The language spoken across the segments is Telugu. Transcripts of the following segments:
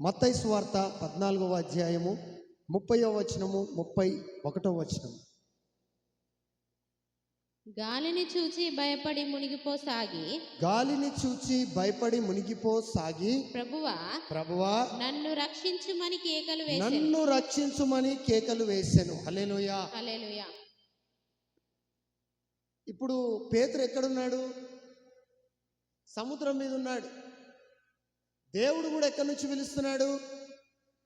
మత్తయి సువార్త పద్నాలుగవ అధ్యాయము ముప్పైవ వచనము ముప్పై ఒకటవ వచనం గాలిని చూచి భయపడి మునిగిపోసాగి. గాలిని చూచి భయపడి మునిగిపోసాగి. ప్రభువా ప్రభువా నన్ను రక్షించుమని కేకలు వేసెను. నన్ను రక్షించుమని కేకలు వేశాను హల్లెలూయా. హల్లెలూయా. ఇప్పుడు పేతురు ఎక్కడున్నాడు? సముద్రం మీద ఉన్నాడు. దేవుడు కూడా ఎక్కడి నుంచి పిలుస్తున్నాడు?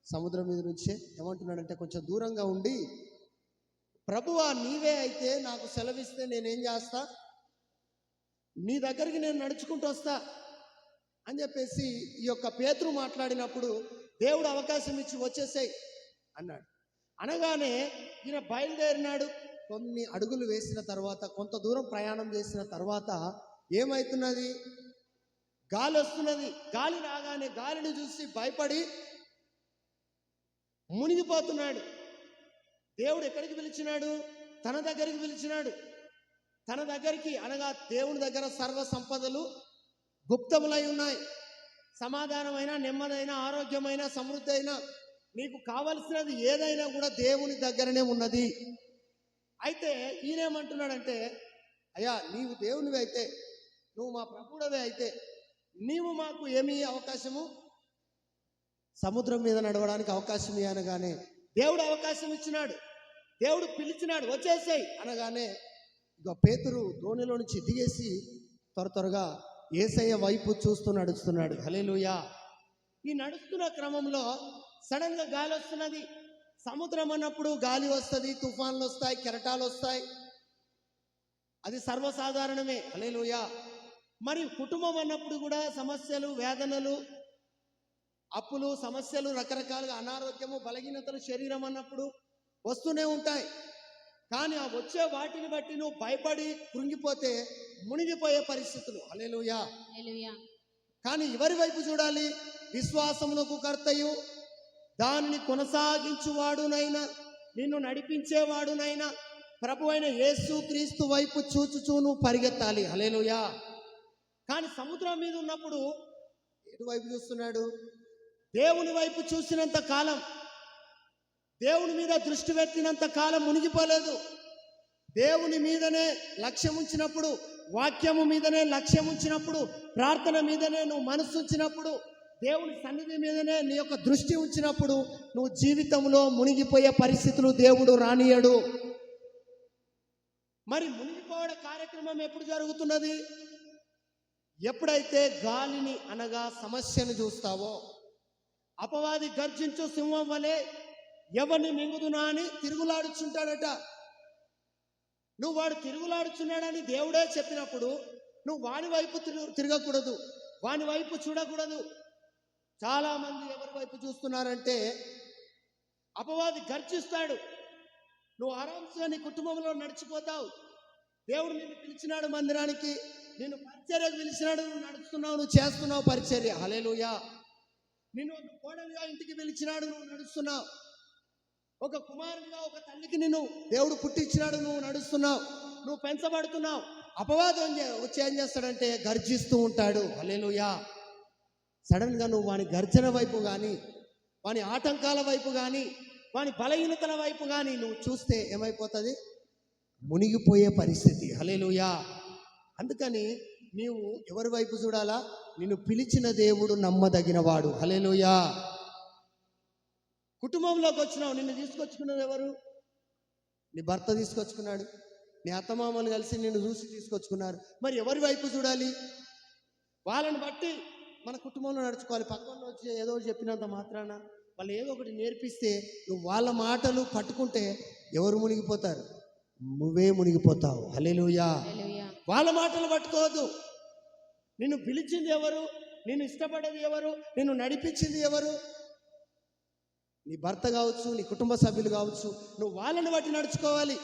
సముద్రం మీద నుంచే. ఏమంటున్నాడంటే కొంచెం దూరంగా ఉండి ప్రభువా నీవే అయితే నాకు సెలవిస్తే నేనేం చేస్తా? నీ దగ్గరికి నేను నడుచుకుంటూ వస్తా అని చెప్పేసి ఈ యొక్క పేతురు మాట్లాడినప్పుడు దేవుడు అవకాశం ఇచ్చి వచ్చేసాయి అన్నాడు. అనగానే ఈయన బయలుదేరినాడు. కొన్ని అడుగులు వేసిన తర్వాత కొంత దూరం ప్రయాణం చేసిన తర్వాత ఏమవుతున్నది గాలి వస్తున్నది. గాలి రాగానే గాలిని చూసి భయపడి మునిగిపోతున్నాడు. దేవుడు ఎక్కడికి పిలిచినాడు? తన దగ్గరికి పిలిచినాడు. తన దగ్గరికి అనగా దేవుని దగ్గర సర్వ సంపదలు గుప్తములై ఉన్నాయి. సమాధానమైన నెమ్మదైన ఆరోగ్యమైన సమృద్ధి అయిన నీకు కావలసినది ఏదైనా కూడా దేవుని దగ్గరనే ఉన్నది. అయితే ఈయనేమంటున్నాడంటే అయ్యా నీవు దేవునివి అయితే నువ్వు మా ప్రభుడవే అయితే నీవు మాకు ఏమి అవకాశము? సముద్రం మీద నడవడానికి అవకాశం అనగానే దేవుడు అవకాశం ఇచ్చినాడు. దేవుడు పిలిచినాడు వచ్చేసాయి అనగానే ఇక పేతురు దోణిలో నుంచి దిగేసి త్వర త్వరగా ఏసయ్య వైపు చూస్తూ నడుస్తున్నాడు. హలేలుయా ఈ నడుస్తున్న క్రమంలో సడన్గా గాలి వస్తున్నది. సముద్రం అన్నప్పుడు గాలి వస్తుంది తుఫాన్లు వస్తాయి కెరటాలు వస్తాయి. అది సర్వసాధారణమే. హలేలుయా మరి కుటుంబం అన్నప్పుడు కూడా సమస్యలు వేదనలు అప్పులు సమస్యలు రకరకాలుగా అనారోగ్యము బలహీనతలు శరీరం అన్నప్పుడు వస్తూనే ఉంటాయి. కానీ ఆ వచ్చే వాటిని బట్టి నువ్వు భయపడి కృంగిపోతే మునిగిపోయే పరిస్థితులు. హల్లెలూయా. కానీ ఎవరి వైపు చూడాలి? విశ్వాసమునకు కర్తయు. దానిని కొనసాగించువాడునైనా నిన్ను నడిపించేవాడునైనా ప్రభు అయిన యేసు క్రీస్తు వైపు చూచుచూ నువ్వు పరిగెత్తాలి. హలేలుయా కానీ సముద్రం మీద ఉన్నప్పుడు ఎటువైపు చూస్తున్నాడు? దేవుని వైపు చూసినంత కాలం దేవుని మీద దృష్టి పెట్టినంత కాలం మునిగిపోలేదు. దేవుని మీదనే లక్ష్యం ఉంచినప్పుడు వాక్యము మీదనే లక్ష్యం ఉంచినప్పుడు ప్రార్థన మీదనే నువ్వు మనసు ఉంచినప్పుడు దేవుని సన్నిధి మీదనే నీ యొక్క దృష్టి ఉంచినప్పుడు నువ్వు జీవితంలో మునిగిపోయే పరిస్థితులు దేవుడు రానియడు మరి మునిగిపోవడం కార్యక్రమం ఎప్పుడు జరుగుతున్నది? ఎప్పుడైతే గాలిని అనగా సమస్యను చూస్తావో అపవాది గర్జించు సింహం వలె ఎవరిని మింగుదునా అని తిరుగులాడుచుంటాడట. నువ్వు వాడు తిరుగులాడుచున్నాడని దేవుడే చెప్పినప్పుడు నువ్వు వాని వైపు తిరుగు తిరగకూడదు వాని వైపు చూడకూడదు. చాలామంది ఎవరి వైపు చూస్తున్నారంటే అపవాది గర్జిస్తాడు నువ్వు ఆరాంశంగా నీ కుటుంబంలో నడిచిపోతావు దేవుడు నిన్ను పిలిచినాడు మందిరానికి నేను పరిచర్యకు పిలిచినాడు నువ్వు నడుస్తున్నావు నువ్వు చేస్తున్నావు పరిచర్య. హలేలుయా నిన్ను ఒక కోడలుగా ఇంటికి పిలిచినాడు నువ్వు నడుస్తున్నావు. ఒక కుమారుడిగా ఒక తల్లికి నిన్ను దేవుడు పుట్టించినాడు నువ్వు నడుస్తున్నావు. నువ్వు పెంచబడుతున్నావు. అపవాదం చే- వచ్చి ఏం చేస్తాడంటే గర్జిస్తూ ఉంటాడు. హలేలుయా సడన్గా నువ్వు వాని గర్జన వైపు కానీ వాని ఆటంకాల వైపు కానీ వాని బలహీనతల వైపు కానీ నువ్వు చూస్తే ఏమైపోతుంది? మునిగిపోయే పరిస్థితి. హలేలుయా అందుకని నీవు ఎవరి వైపు చూడాలా? నిన్ను పిలిచిన దేవుడు నమ్మదగినవాడు. హలేలోయా కుటుంబంలోకి వచ్చినావు. నిన్ను తీసుకొచ్చుకున్నది ఎవరు? నీ భర్త తీసుకొచ్చుకున్నాడు. నీ అత్తమామలు కలిసి నిన్ను చూసి తీసుకొచ్చుకున్నారు. మరి ఎవరి వైపు చూడాలి? వాళ్ళని బట్టి మన కుటుంబంలో నడుచుకోవాలి. పక్కన వచ్చి ఏదో చెప్పినంత మాత్రాన వాళ్ళు ఏదో ఒకటి నేర్పిస్తే నువ్వు వాళ్ళ మాటలు పట్టుకుంటే ఎవరు మునిగిపోతారు? నువ్వే మునిగిపోతావు. హలేలుయా వాళ్ళ మాటలు పట్టుకోవద్దు. నిన్ను పిలిచింది ఎవరు? నిన్ను ఇష్టపడేది ఎవరు? నిన్ను నడిపించింది ఎవరు? నీ భర్త కావచ్చు నీ కుటుంబ సభ్యులు కావచ్చు నువ్వు వాళ్ళని బట్టి నడుచుకోవాలి.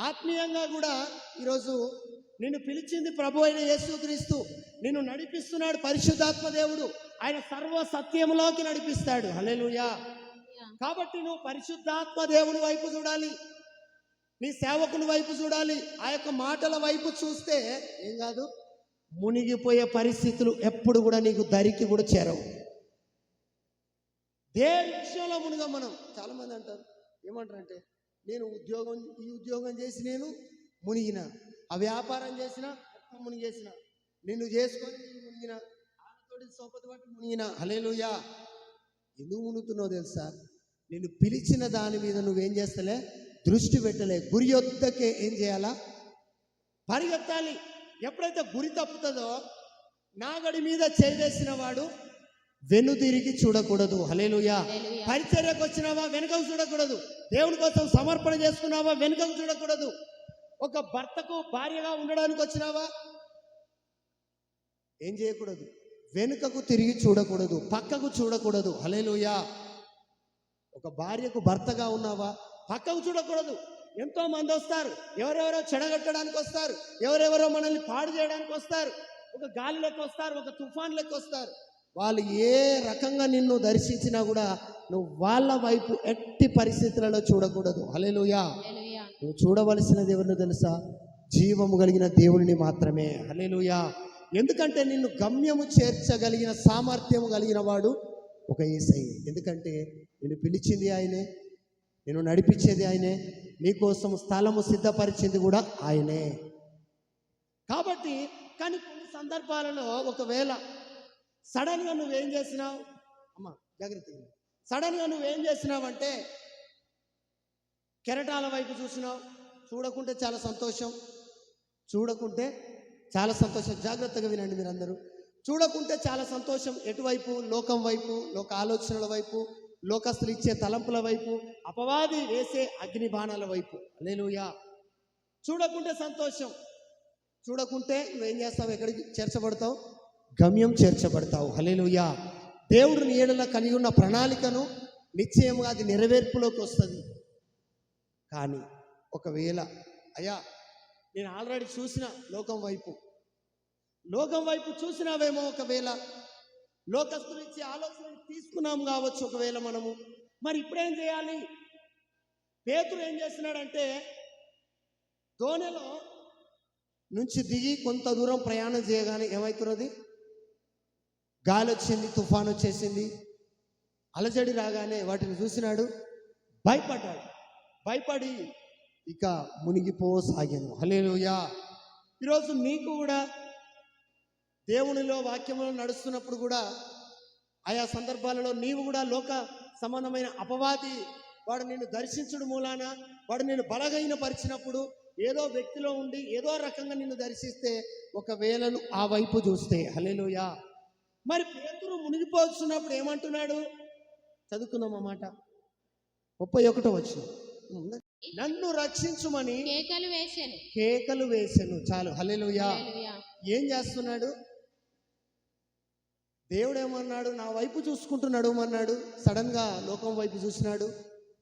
ఆత్మీయంగా కూడా ఈరోజు నిన్ను పిలిచింది ప్రభు అయిన యేసుక్రీస్తు. నిన్ను నడిపిస్తున్నాడు పరిశుద్ధాత్మ దేవుడు. ఆయన సర్వ సత్యంలోకి నడిపిస్తాడు. హల్లెలూయా. కాబట్టి నువ్వు పరిశుద్ధాత్మ దేవుని వైపు చూడాలి. నీ సేవకుని వైపు చూడాలి ఆ యొక్క మాటల వైపు చూస్తే ఏం కాదు? మునిగిపోయే పరిస్థితులు ఎప్పుడు కూడా నీకు దరికి కూడా చేరవు. దేని విషయంలో మునిగా మనం? చాలామంది అంటారు ఏమంటారంటే నేను ఉద్యోగం ఈ ఉద్యోగం చేసి నేను మునిగిన ఆ వ్యాపారం చేసిన మునిగేసిన నిన్ను చేసుకొని నేను మునిగిన ఆడతోటి సోపతి పట్టి మునిగిన హలేలుయా ఎందుకు మునుగుతున్నావు తెలుసా? నిన్ను పిలిచిన దాని మీద నువ్వేం చేస్తలే? దృష్టి పెట్టలే. గురి యొద్దకే ఏం చేయాలా? పరిగెత్తాలి. ఎప్పుడైతే గురి తప్పుతుందో నాగడి మీద చేవేసిన వాడు వెన్నుతిరిగి చూడకూడదు. హలేలుయా. పరిచర్యకు వచ్చినావా? వెనుకకు చూడకూడదు. దేవుని కోసం సమర్పణ చేసుకున్నావా? వెనుకకు చూడకూడదు. ఒక భర్తకు భార్యగా ఉండడానికి వచ్చినావా? ఏం చేయకూడదు. వెనుకకు తిరిగి చూడకూడదు. పక్కకు చూడకూడదు. హలేలుయా ఒక భార్యకు భర్తగా ఉన్నావా? పక్కకు చూడకూడదు. ఎంతో మంది వస్తారు. ఎవరెవరో చెడగట్టడానికి వస్తారు. ఎవరెవరో మనల్ని పాడు చేయడానికి వస్తారు. ఒక గాలి లెక్క వస్తారు ఒక తుఫాన్ లెక్క వస్తారు. వాళ్ళు ఏ రకంగా నిన్ను దర్శించినా కూడా నువ్వు వాళ్ళ వైపు ఎట్టి పరిస్థితులలో చూడకూడదు. హలేలుయా. నువ్వు చూడవలసినది ఎవరినో తెలుసా? జీవము కలిగిన దేవుడిని మాత్రమే. హలేలుయా ఎందుకంటే నిన్ను గమ్యము చేర్చగలిగిన సామర్థ్యము కలిగిన వాడు ఒక ఏసై. ఎందుకంటే నిన్ను పిలిచింది ఆయనే. నేను నడిపించేది ఆయనే. నీకోసం స్థలము సిద్ధపరిచింది కూడా ఆయనే. కాబట్టి కానీ కొన్ని సందర్భాలలో ఒకవేళ సడన్గా నువ్వేం చేసినావు? అమ్మా జాగ్రత్తగా సడన్గా నువ్వేం చేసినావంటే కెరటాల వైపు చూసినావు. చూడకుంటే చాలా సంతోషం. చూడకుంటే చాలా సంతోషం. జాగ్రత్తగా వినండి మీరందరూ. చూడకుంటే చాలా సంతోషం. ఎటువైపు? లోకం వైపు? లోక ఆలోచనల వైపు? లోకస్తులు ఇచ్చే తలంపుల వైపు అపవాది వేసే అగ్ని బాణాల వైపు. లేలుయా చూడకుంటే సంతోషం. చూడకుంటే నువ్వేం చేస్తావు? ఎక్కడికి చేర్చబడతావు? గమ్యం చేర్చబడతావు. హలేలుయా దేవుడు నీ ఏడల కలిగి ఉన్న ప్రణాళికను నిశ్చయంగా అది నెరవేర్పులోకి వస్తుంది. కానీ ఒకవేళ అయ్యా నేను ఆల్రెడీ చూసిన లోకం వైపు. లోకం వైపు చూసినావేమో ఒకవేళ లోకస్తులు ఇచ్చే ఆలోచన తీసుకున్నాం కావచ్చు ఒకవేళ మనము. మరి ఇప్పుడేం చేయాలి? పేతురు ఏం చేస్తున్నాడంటే దోణిలో నుంచి దిగి కొంత దూరం ప్రయాణం చేయగానే ఏమవుతున్నది గాలి వచ్చింది తుఫాన్ వచ్చేసింది. అలజడి రాగానే వాటిని చూసినాడు. భయపడ్డాడు. భయపడి ఇక మునిగిపోసాగాను. హలేలుయా ఈరోజు నీకు కూడా దేవునిలో వాక్యంలో నడుస్తున్నప్పుడు కూడా ఆయా సందర్భాలలో నీవు కూడా లోక సంబంధమైన అపవాది వాడు నిన్ను దర్శించుడు మూలాన వాడు నిన్ను బలగైన పరిచినప్పుడు ఏదో వ్యక్తిలో ఉండి ఏదో రకంగా నిన్ను దర్శిస్తే ఒకవేళ ఆ వైపు చూస్తే. హలేలుయా మరి పేతురు మునిగిపోతున్నప్పుడు ఏమంటున్నాడు? చదువుకుందాం అన్నమాట. ముప్పై ఒకటో వచ్చిన నన్ను రక్షించుమని కేకలు వేసెను. కేకలు వేసెను. చాలు. హల్లెలూయా. ఏం చేస్తున్నాడు? దేవుడు ఏమన్నాడు నా వైపు చూసుకుంటున్నాడు అన్నాడు సడన్గా లోకం వైపు చూసినాడు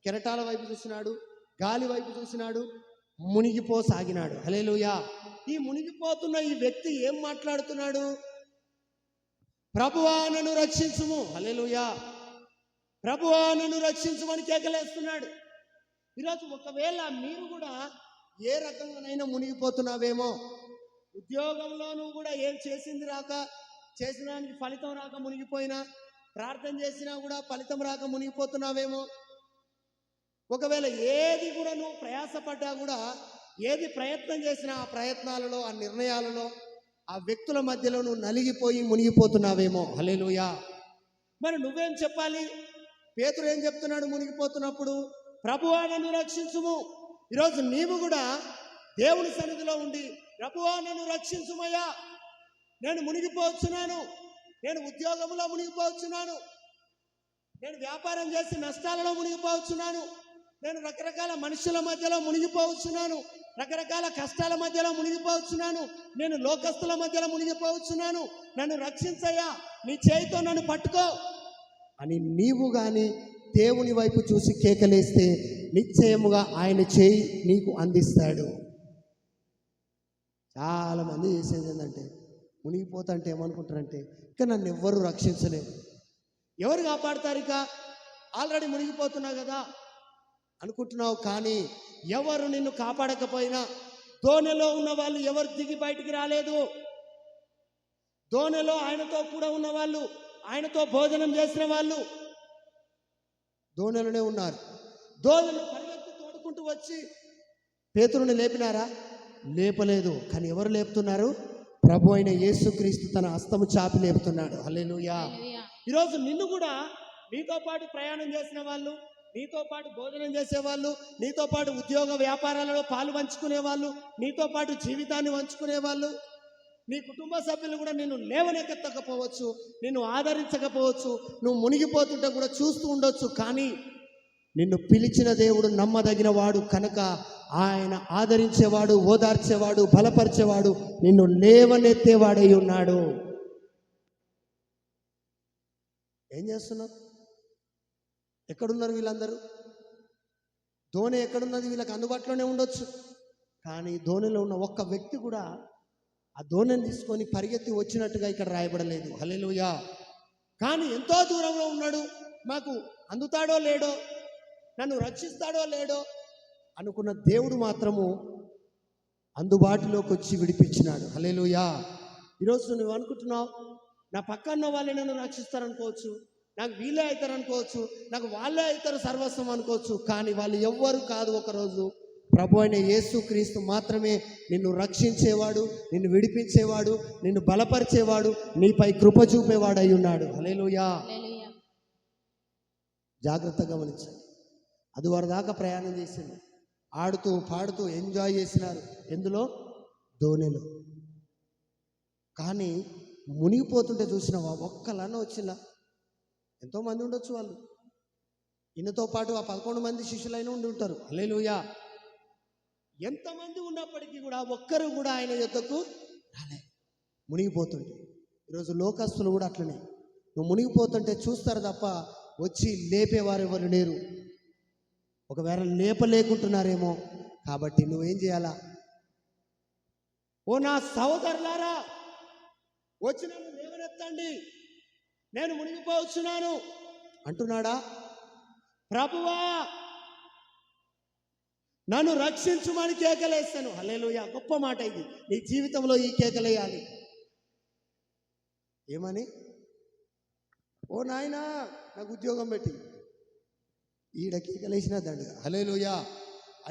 కెరటాల వైపు చూసినాడు గాలి వైపు చూసినాడు మునిగిపోసాగినాడు. హలేలుయా ఈ మునిగిపోతున్న ఈ వ్యక్తి ఏం మాట్లాడుతున్నాడు? ప్రభువా నన్ను రక్షించుము. హలేలుయా ప్రభువా నన్ను రక్షించుమని కేకలేస్తున్నాడు. ఈరోజు ఒకవేళ మీరు కూడా ఏ రకంగానైనా మునిగిపోతున్నావేమో ఉద్యోగంలోనూ కూడా ఏం చేసింది రాక చేసిన దానికి ఫలితం రాక మునిగిపోయినా ప్రార్థన చేసినా కూడా ఫలితం రాక మునిగిపోతున్నావేమో? ఒకవేళ ఏది కూడా నువ్వు ప్రయాసపడ్డా కూడా ఏది ప్రయత్నం చేసినా ఆ ప్రయత్నాలలో ఆ నిర్ణయాలలో ఆ వ్యక్తుల మధ్యలో నువ్వు నలిగిపోయి మునిగిపోతున్నావేమో? హలేలుయా మరి నువ్వేం చెప్పాలి? పేతురు ఏం చెప్తున్నాడు మునిగిపోతున్నప్పుడు? ప్రభువా నన్ను రక్షించుము. ఈరోజు నీవు కూడా దేవుని సన్నిధిలో ఉండి ప్రభువా నన్ను రక్షించుమయ్యా. నేను మునిగిపోవచ్చున్నాను నేను ఉద్యోగంలో మునిగిపోవచ్చున్నాను నేను వ్యాపారం చేసి నష్టాలలో మునిగిపోవచ్చున్నాను నేను రకరకాల మనుషుల మధ్యలో మునిగిపోవచ్చున్నాను రకరకాల కష్టాల మధ్యలో మునిగిపోవచ్చున్నాను నేను లోకస్తుల మధ్యలో మునిగిపోవచ్చున్నాను నన్ను రక్షించయ్యా. నీ చేయితో నన్ను పట్టుకో. అని నీవు కానీ దేవుని వైపు చూసి కేకలేస్తే నిశ్చయముగా ఆయన చేయి నీకు అందిస్తాడు. చాలామంది చేసేది ఏంటంటే మునిగిపోతుంటే ఏమనుకుంటారంటే ఇక నన్ను ఎవ్వరు రక్షించలేరు. ఎవరు కాపాడతారు ఇక? ఆల్రెడీ మునిగిపోతున్నావు కదా. అనుకుంటున్నావు కానీ ఎవరు నిన్ను కాపాడకపోయినా దోణిలో ఉన్న వాళ్ళు ఎవరు దిగి బయటికి రాలేదు. దోణిలో ఆయనతో కూడా ఉన్న వాళ్ళు ఆయనతో భోజనం చేసిన వాళ్ళు దోణిలోనే ఉన్నారు. దోణులు పరిగెత్తి తోడుకుంటూ వచ్చి పేతురుని లేపినారా? లేపలేదు కానీ ఎవరు లేపుతున్నారు? ప్రభు అయిన యేసుక్రీస్తు తన హస్తము చాపి లేపుతున్నాడు. హల్లెలూయా. హల్లెలూయా. ఈరోజు నిన్ను కూడా నీతో పాటు ప్రయాణం చేసిన వాళ్ళు నీతో పాటు భోజనం చేసేవాళ్ళు నీతో పాటు ఉద్యోగ వ్యాపారాలలో పాలు పంచుకునే వాళ్ళు నీతో పాటు జీవితాన్ని పంచుకునే వాళ్ళు నీ కుటుంబ సభ్యులు కూడా నిన్ను లేవనెక్కకపోవచ్చు నిన్ను ఆదరించకపోవచ్చు నువ్వు మునిగిపోతుంటే కూడా చూస్తూ ఉండొచ్చు. కానీ నిన్ను పిలిచిన దేవుడు నమ్మదగిన వాడు కనుక ఆయన ఆదరించేవాడు ఓదార్చేవాడు బలపరిచేవాడు నిన్ను లేవనెత్తేవాడై ఉన్నాడు. ఏం చేస్తున్నావు? ఎక్కడున్నారు వీళ్ళందరూ? ధోని ఎక్కడున్నది? వీళ్ళకి అందుబాటులోనే ఉండొచ్చు. కానీ ధోనిలో ఉన్న ఒక్క వ్యక్తి కూడా ఆ ధోనిని తీసుకొని పరిగెత్తి వచ్చినట్టుగా ఇక్కడ రాయబడలేదు. హల్లెలూయా! కానీ ఎంతో దూరంలో ఉన్నాడు. మాకు అందుతాడో లేడో నన్ను రక్షిస్తాడో లేడో అనుకున్న దేవుడు మాత్రము అందుబాటులోకి వచ్చి విడిపించినాడు. హల్లెలూయా. ఈరోజు నువ్వు అనుకుంటున్నావు నా పక్కన వాళ్ళే నన్ను రక్షిస్తారనుకోవచ్చు నాకు వీళ్ళే అవుతారు అనుకోవచ్చు నాకు వాళ్ళే అవుతారు సర్వస్వం అనుకోవచ్చు కానీ వాళ్ళు ఎవ్వరు కాదు ఒకరోజు. ప్రభు అయిన యేసు క్రీస్తు మాత్రమే నిన్ను రక్షించేవాడు నిన్ను విడిపించేవాడు నిన్ను బలపరిచేవాడు నీపై కృప చూపేవాడు అయి ఉన్నాడు హల్లెలూయా. జాగ్రత్తగా గమనించండి. అది వారి దాకా ప్రయాణం చేసింది. ఆడుతూ పాడుతూ ఎంజాయ్ చేసినారు. ఎందులో? ధోనిలో. కానీ మునిగిపోతుంటే చూసినావా ఒక్కలన్న వచ్చిందా ఎంతోమంది ఉండొచ్చు వాళ్ళు. ఈయనతో పాటు ఆ పదకొండు మంది శిష్యులైన ఉండి ఉంటారు. అలేలుయా ఎంతమంది ఉన్నప్పటికీ కూడా ఒక్కరు కూడా ఆయన యొద్దకు రాలే. మునిగిపోతుంటే. ఈరోజు లోకస్తులు కూడా అట్లనే. నువ్వు మునిగిపోతుంటే చూస్తారు తప్ప వచ్చి లేపేవారు ఎవరు లేరు. ఒకవేళ లేపలేకుంటున్నారేమో కాబట్టి నువ్వేం చేయాలా? ఓ నా సహోదరులారా వచ్చి నన్ను లేవనెత్తండి. నేను మునిగిపోవచ్చున్నాను. అంటున్నాడా? ప్రభువా నన్ను రక్షించుమని కేకలేస్తాను హలేలుయ గొప్ప మాట ఇది. నీ జీవితంలో ఈ కేకలేయాలి. ఏమని? ఓ నాయనా నాకు ఉద్యోగం పెట్టి. ఈడ కేకలేసిన దండగా. హలేలుయా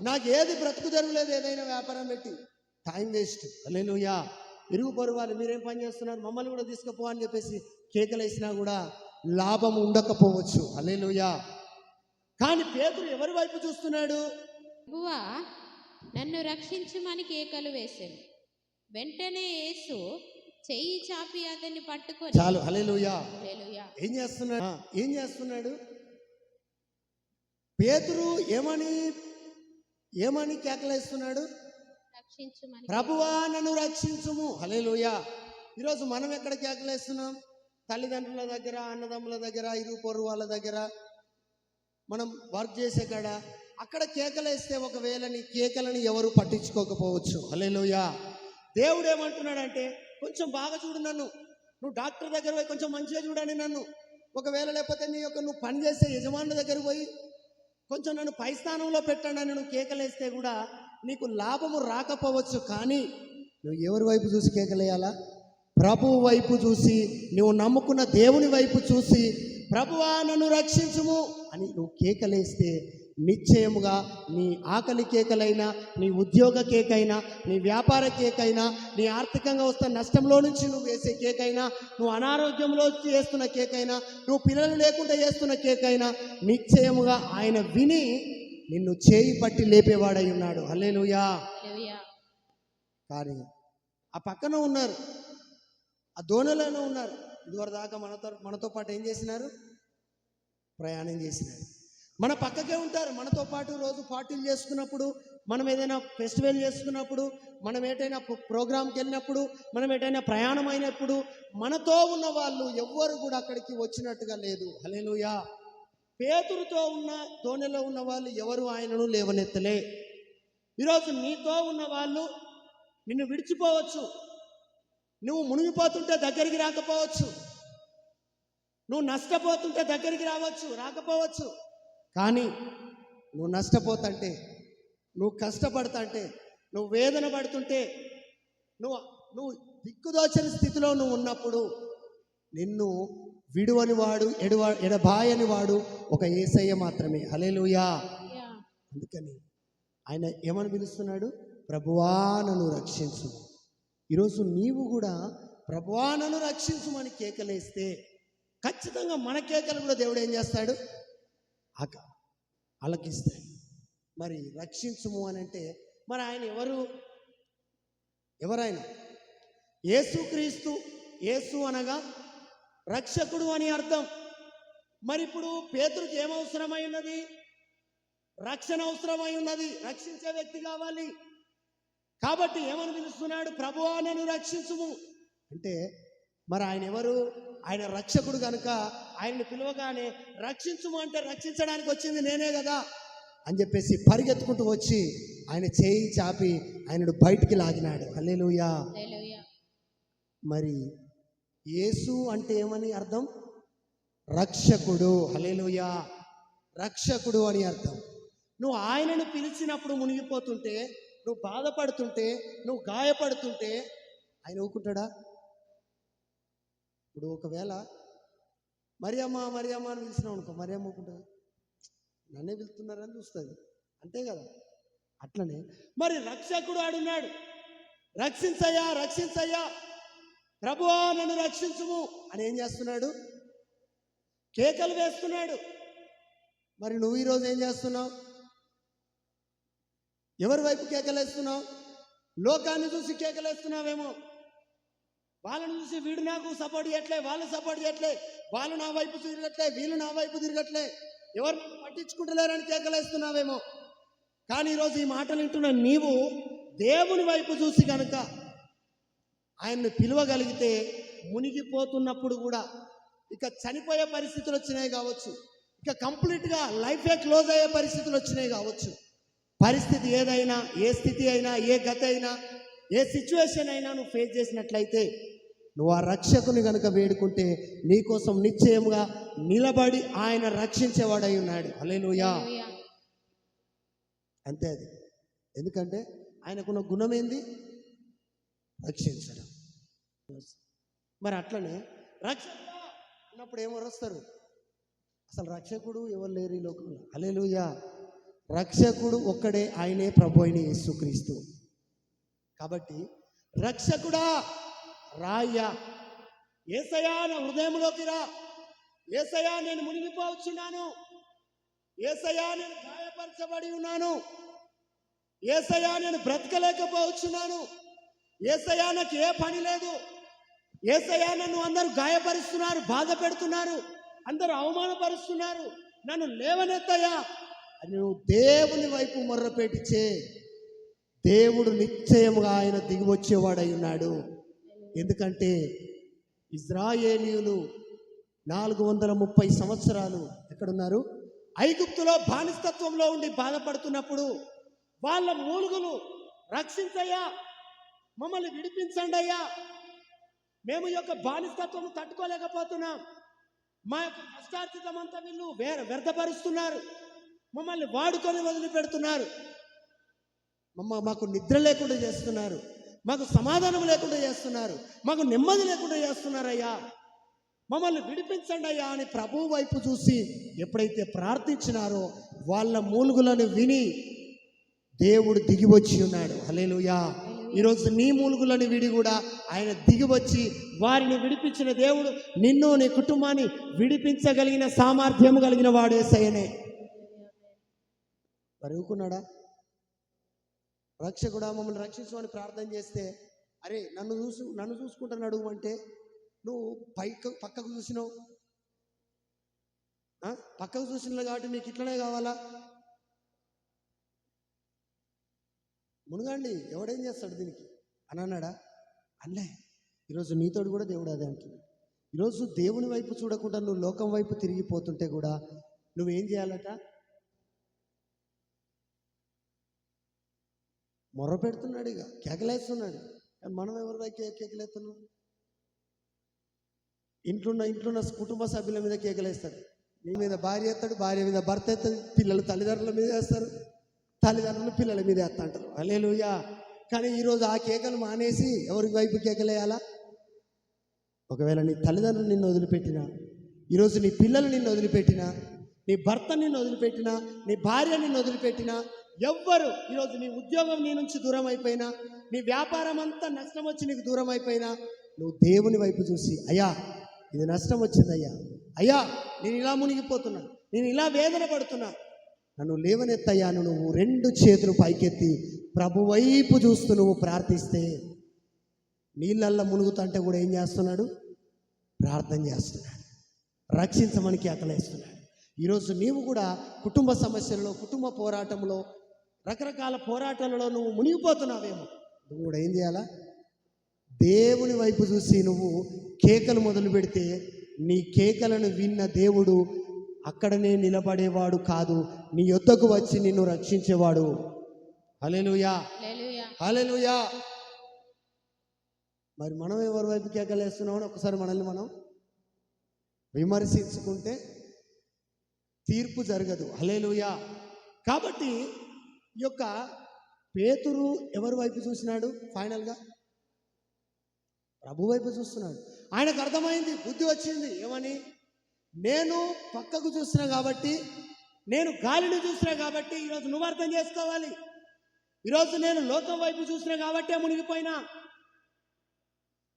నాకు ఏది బ్రతుకు తెరవలేదు ఏదైనా వ్యాపారం పెట్టి. టైం వేస్ట్ హలేలుయా ఇరుగు పొరుగు వాళ్ళు మీరేం పని చేస్తున్నారు? మమ్మల్ని కూడా తీసుకుపో అని చెప్పేసి కేకలేసినా కూడా లాభం ఉండకపోవచ్చు. హలేలుయా కానీ పేదరు ఎవరి వైపు చూస్తున్నాడు? ప్రభువా నన్ను రక్షించుమని కేకలు వేశాను వెంటనే యేసు చెయ్యి చాపి అతన్ని పట్టుకొని చాలు. Hallelujah hallelujah. ఏం చేస్తున్నాడు? ఏం చేస్తున్నాడు? పేతురు ఏమని ఏమని కేకలేస్తున్నాడు? ప్రభువా నన్ను రక్షించుము. హలేలుయా ఈరోజు మనం ఎక్కడ కేకలేస్తున్నాం? తల్లిదండ్రుల దగ్గర అన్నదమ్ముల దగ్గర ఇరుగు పొరుగు వాళ్ళ దగ్గర మనం వర్క్ చేసే కాడ అక్కడ కేకలేస్తే ఒకవేళ నీ కేకలని ఎవరు పట్టించుకోకపోవచ్చు. హలేలుయా దేవుడు ఏమంటున్నాడంటే కొంచెం బాగా చూడు నన్ను. నువ్వు డాక్టర్ దగ్గర పోయి కొంచెం మంచిగా చూడండి నన్ను. ఒకవేళ లేకపోతే నీ యొక్క నువ్వు పని చేసే యజమానుల దగ్గర పోయి కొంచెం నన్ను పై స్థానంలో పెట్టండి అని నువ్వు కేకలేస్తే కూడా నీకు లాభము రాకపోవచ్చు కానీ నువ్వు ఎవరి వైపు చూసి కేకలేయాలా? ప్రభువు వైపు చూసి నువ్వు నమ్ముకున్న దేవుని వైపు చూసి ప్రభువా నన్ను రక్షించుము అని నువ్వు కేకలేస్తే నిశ్చయముగా నీ ఆకలి కేకలైనా నీ ఉద్యోగ కేకైనా నీ వ్యాపార కేకైనా నీ ఆర్థికంగా వస్తున్న నష్టంలో నుంచి నువ్వు వేసే కేకైనా నువ్వు అనారోగ్యంలో చేస్తున్న కేకైనా నువ్వు పిల్లలు లేకుండా చేస్తున్న కేకైనా నిశ్చయముగా ఆయన విని నిన్ను చేయి పట్టి లేపేవాడై ఉన్నాడు. హల్లెలూయా. కానీ ఆ పక్కన ఉన్నారు. ఆ దోణలోనే ఉన్నారు. ఇదివరకు దాకా మనతో మనతో పాటు ఏం చేసినారు? ప్రయాణం చేసినారు. మన పక్కకే ఉంటారు. మనతో పాటు రోజు పార్టీలు చేసుకున్నప్పుడు మనం ఏదైనా ఫెస్టివల్ చేసుకున్నప్పుడు మనం ఏదైనా ప్రోగ్రాంకి వెళ్ళినప్పుడు మనం ఏదైనా ప్రయాణం అయినప్పుడు మనతో ఉన్న వాళ్ళు ఎవ్వరు కూడా అక్కడికి వచ్చినట్టుగా లేదు. హలేలుయా పేతురుతో ఉన్న తోనెలో ఉన్న వాళ్ళు ఎవరు ఆయనను లేవనెత్తలే. ఈరోజు నీతో ఉన్న వాళ్ళు నిన్ను విడిచిపోవచ్చు. నువ్వు మునిగిపోతుంటే దగ్గరికి రాకపోవచ్చు. నువ్వు నష్టపోతుంటే దగ్గరికి రావచ్చు రాకపోవచ్చు. కానీ నువ్వు నష్టపోతుంటే నువ్వు కష్టపడుతుంటే నువ్వు వేదన పడుతుంటే నువ్వు నువ్వు దిక్కుదోచని స్థితిలో నువ్వు ఉన్నప్పుడు నిన్ను విడువని వాడు ఎడవ ఎడబాయని వాడు ఒక ఏసయ్య మాత్రమే. హలేలుయా. అందుకని ఆయన ఏమని పిలుస్తున్నాడు? ప్రభువా నన్ను రక్షించు. ఈరోజు నీవు కూడా ప్రభువా నన్ను రక్షించుమని కేకలేస్తే ఖచ్చితంగా మన కేకలు కూడా దేవుడు ఏం చేస్తాడు? ఆక అలకిస్తాడు మరి రక్షించుము అని అంటే మరి ఆయన ఎవరు? ఎవరైనా యేసుక్రీస్తు యేసు అనగా రక్షకుడు అని అర్థం. మరి ఇప్పుడు పేతుడికి ఏమవసరమై ఉన్నది? రక్షణ అవసరమై ఉన్నది. రక్షించే వ్యక్తి కావాలి. కాబట్టి ఏమని పిలుస్తున్నాడు? ప్రభువా నేను రక్షించుము. అంటే మరి ఆయన ఎవరు? ఆయన రక్షకుడు కనుక ఆయన్ని పిలవగానే రక్షించుము అంటే రక్షించడానికి వచ్చింది నేనే కదా అని చెప్పేసి పరిగెత్తుకుంటూ వచ్చి ఆయన చేయి చాపి ఆయనను బయటికి లాగినాడు. హల్లెలూయా. మరి యేసు అంటే ఏమని అర్థం? రక్షకుడు. హల్లెలూయా. రక్షకుడు అని అర్థం. నువ్వు ఆయనను పిలిచినప్పుడు మునిగిపోతుంటే నువ్వు బాధపడుతుంటే నువ్వు గాయపడుతుంటే ఆయన ఊరుకుంటాడా? ఇప్పుడు ఒకవేళ మరియమ్మ మరియమ్మ అని పిలిచినావు అనుకో మరియమ్మ ఊరుకుంటుందా. నన్నే పిలుస్తున్నారని చూస్తుంది. అంతే కదా? అట్లనే. మరి రక్షకుడు ఆడున్నాడు. రక్షించయ్యా రక్షించయ్యా. ప్రభువా నన్ను రక్షించుము అని ఏం చేస్తున్నాడు? కేకలు వేస్తున్నాడు. మరి నువ్వు ఈరోజు ఏం చేస్తున్నావు? ఎవరి వైపు కేకలేస్తున్నావు లోకాన్ని చూసి కేకలేస్తున్నావేమో వాళ్ళని చూసి వీడు నాకు సపోర్ట్ చేయట్లే వాళ్ళు సపోర్ట్ చేయట్లే వాళ్ళు నా వైపు తిరగట్లే వీళ్ళు నా వైపు తిరగట్లే. ఎవరు పట్టించుకుంటలేరని కేకలేస్తున్నావేమో. కానీ ఈరోజు ఈ మాటలు వింటున్న నీవు దేవుని వైపు చూసి కనుక ఆయన్ని పిలవగలిగితే మునిగిపోతున్నప్పుడు కూడా ఇక చనిపోయే పరిస్థితులు వచ్చినాయి కావచ్చు. ఇక కంప్లీట్గా లైఫే క్లోజ్ అయ్యే పరిస్థితులు వచ్చినాయి కావచ్చు. పరిస్థితి ఏదైనా ఏ స్థితి అయినా ఏ గత అయినా ఏ సిచ్యువేషన్ అయినా నువ్వు ఫేస్ చేసినట్లయితే నువ్వు ఆ రక్షకుని కనుక వేడుకుంటే నీకోసం నిశ్చయముగా నిలబడి ఆయన రక్షించేవాడై ఉన్నాడు. హల్లెలూయా. అంతే అది. ఎందుకంటే ఆయనకున్న గుణం ఏంది? రక్షించడం. మరి అట్లనే రక్షకుడా అన్నప్పుడు ఏమో వస్తారు అసలు రక్షకుడు ఎవరు లేరు ఈ లోకంలో? అలెలుయా రక్షకుడు ఒక్కడే ఆయనే ప్రభు అయిన యేసుక్రీస్తు. కాబట్టి రక్షకుడా! రాయ్యా. ఏసయా నా హృదయంలోకి రా. ఏసయా నేను మునిగిపోవచ్చున్నాను. ఏసయా నేను గాయపరచబడి ఉన్నాను. ఏసయా నేను బ్రతకలేకపోవచ్చున్నాను. ఏసయా నాకు ఏ పని లేదు. ఏసయా నన్ను అందరూ గాయపరుస్తున్నారు బాధ పెడుతున్నారు అందరూ అవమానపరుస్తున్నారు. నన్ను లేవనెత్తయా అని నువ్వు దేవుని వైపు మొర్రపెట్టించే దేవుడు నిశ్చయముగా ఆయన దిగివచ్చేవాడై ఉన్నాడు. ఎందుకంటే ఇజ్రాయేలీయులు నాలుగు వందల ముప్పై సంవత్సరాలు ఎక్కడున్నారు? ఐగుప్తులో బానిస్తత్వంలో ఉండి బాధపడుతున్నప్పుడు వాళ్ళ మూలుగులు రక్షించయ్యా మమ్మల్ని విడిపించండి అయ్యా మేము ఈ యొక్క బానిస్తత్వం తట్టుకోలేకపోతున్నాం మా యొక్క కష్టార్జితం అంతా వీళ్ళు వేర వ్యర్థపరుస్తున్నారు మమ్మల్ని వాడుకొని వదిలిపెడుతున్నారు మమ్మ మాకు నిద్ర లేకుండా చేస్తున్నారు మాకు సమాధానం లేకుండా చేస్తున్నారు. మాకు నెమ్మది లేకుండా చేస్తున్నారయ్యా. మమ్మల్ని విడిపించండి అయ్యా అని ప్రభు వైపు చూసి ఎప్పుడైతే ప్రార్థించినారో వాళ్ళ మూలుగులను విని దేవుడు దిగి వచ్చి ఉన్నాడు. హలేలుయా ఈరోజు నీ మూలుగులను విడి కూడా ఆయన దిగి వచ్చి వారిని విడిపించిన దేవుడు నిన్ను నీ కుటుంబాన్ని విడిపించగలిగిన సామర్థ్యం కలిగిన వాడేసయనే సయనే ఊరుకున్నాడా? రక్షకుడా మమ్మల్ని రక్షించమని ప్రార్థన చేస్తే అరే నన్ను చూసు నన్ను చూసుకుంటున్నాడు అంటే నువ్వు పైకి పక్కకు చూసినావు. పక్కకు చూసినావు కాబట్టి నీకు ఇట్లనే కావాలా? మునగండి ఎవడేం చేస్తాడు దీనికి? అని అన్నాడా? అన్నే ఈరోజు నీతోడు కూడా దేవుడు అదే అంటున్నాడు. ఈరోజు దేవుని వైపు చూడకుండా నువ్వు లోకం వైపు తిరిగిపోతుంటే కూడా నువ్వేం చేయాలట? మొర్ర పెడుతున్నాడు ఇక కేకలేస్తున్నాడు. కానీ మనం ఎవరిదా వైపు కేకలేస్తున్నాం? ఇంట్లోన్న ఇంట్లోన్న కుటుంబ సభ్యుల మీద కేకలేస్తాడు. నీ మీద భార్య ఎత్తాడు భార్య మీద భర్త ఎత్తాడు పిల్లలు తల్లిదండ్రుల మీద వేస్తారు. తల్లిదండ్రులు పిల్లల మీద వేస్తా అంటారు. అలేలుయా కానీ ఈరోజు ఆ కేకలు మానేసి ఎవరి వైపు కేకలేయాలా? ఒకవేళ నీ తల్లిదండ్రులు నిన్ను వదిలిపెట్టినా ఈరోజు నీ పిల్లలు నిన్ను వదిలిపెట్టినా నీ భర్త నిన్ను వదిలిపెట్టినా నీ భార్య నిన్ను వదిలిపెట్టినా ఎవ్వరు ఈరోజు నీ ఉద్యోగం నీ నుంచి దూరం అయిపోయినా నీ వ్యాపారం అంతా నష్టం వచ్చి నీకు దూరం అయిపోయినా నువ్వు దేవుని వైపు చూసి అయ్యా ఇది నష్టం వచ్చింది అయ్యా అయ్యా నేను ఇలా మునిగిపోతున్నా నేను ఇలా వేదన పడుతున్నా. నన్ను లేవనెత్తయ్యాను నువ్వు రెండు చేతులు పైకెత్తి ప్రభు వైపు చూస్తూ నువ్వు ప్రార్థిస్తే నీళ్ళల్లో మునుగుతుంటే కూడా ఏం చేస్తున్నాడు? ప్రార్థన చేస్తున్నాడు. రక్షించమనికి అకలేస్తున్నాడు ఈరోజు నీవు కూడా కుటుంబ సమస్యల్లో కుటుంబ పోరాటంలో రకరకాల పోరాటాలలో నువ్వు మునిగిపోతున్నావేమో. నువ్వు కూడా ఏం చేయాలా? దేవుని వైపు చూసి నువ్వు కేకలు మొదలు పెడితే నీ కేకలను విన్న దేవుడు అక్కడనే నిలబడేవాడు కాదు నీ యొద్దకు వచ్చి నిన్ను రక్షించేవాడు. హల్లెలూయా. హల్లెలూయా. హల్లెలూయా. మరి మనం ఎవరి వైపు కేకలేస్తున్నామని ఒకసారి మనల్ని మనం విమర్శించుకుంటే తీర్పు జరగదు. హలేలుయా కాబట్టి ఈ యొక్క పేతురు ఎవరి వైపు చూసినాడు ఫైనల్గా? ప్రభు వైపు చూస్తున్నాడు. ఆయనకు అర్థమైంది బుద్ధి వచ్చింది. ఏమని? నేను పక్కకు చూస్తున్నా కాబట్టి నేను గాలిని చూసినా కాబట్టి ఈరోజు నువ్వు అర్థం చేసుకోవాలి. ఈరోజు నేను లోకం వైపు చూసినా కాబట్టే మునిగిపోయినా.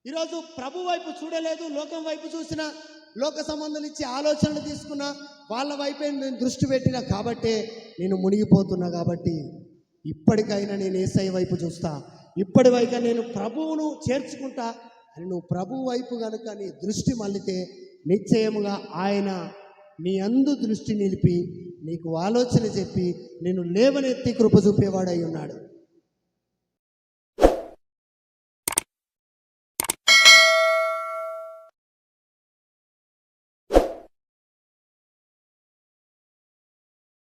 ఈరోజు ప్రభు వైపు చూడలేదు లోకం వైపు చూసిన. లోక సంబంధాలు ఇచ్చి ఆలోచనలు తీసుకున్న. వాళ్ళ వైపే నేను దృష్టి పెట్టిన కాబట్టే నేను మునిగిపోతున్నా కాబట్టి ఇప్పటికైనా నేను ఏసై వైపు చూస్తా. ఇప్పటివైకా నేను ప్రభువును చేర్చుకుంటా అని నువ్వు ప్రభు వైపు కనుక నీ దృష్టి మళ్ళితే నిశ్చయముగా ఆయన నీ అందు దృష్టి నిలిపి నీకు ఆలోచన చెప్పి నేను లేవనెత్తి కృప చూపేవాడై ఉన్నాడు.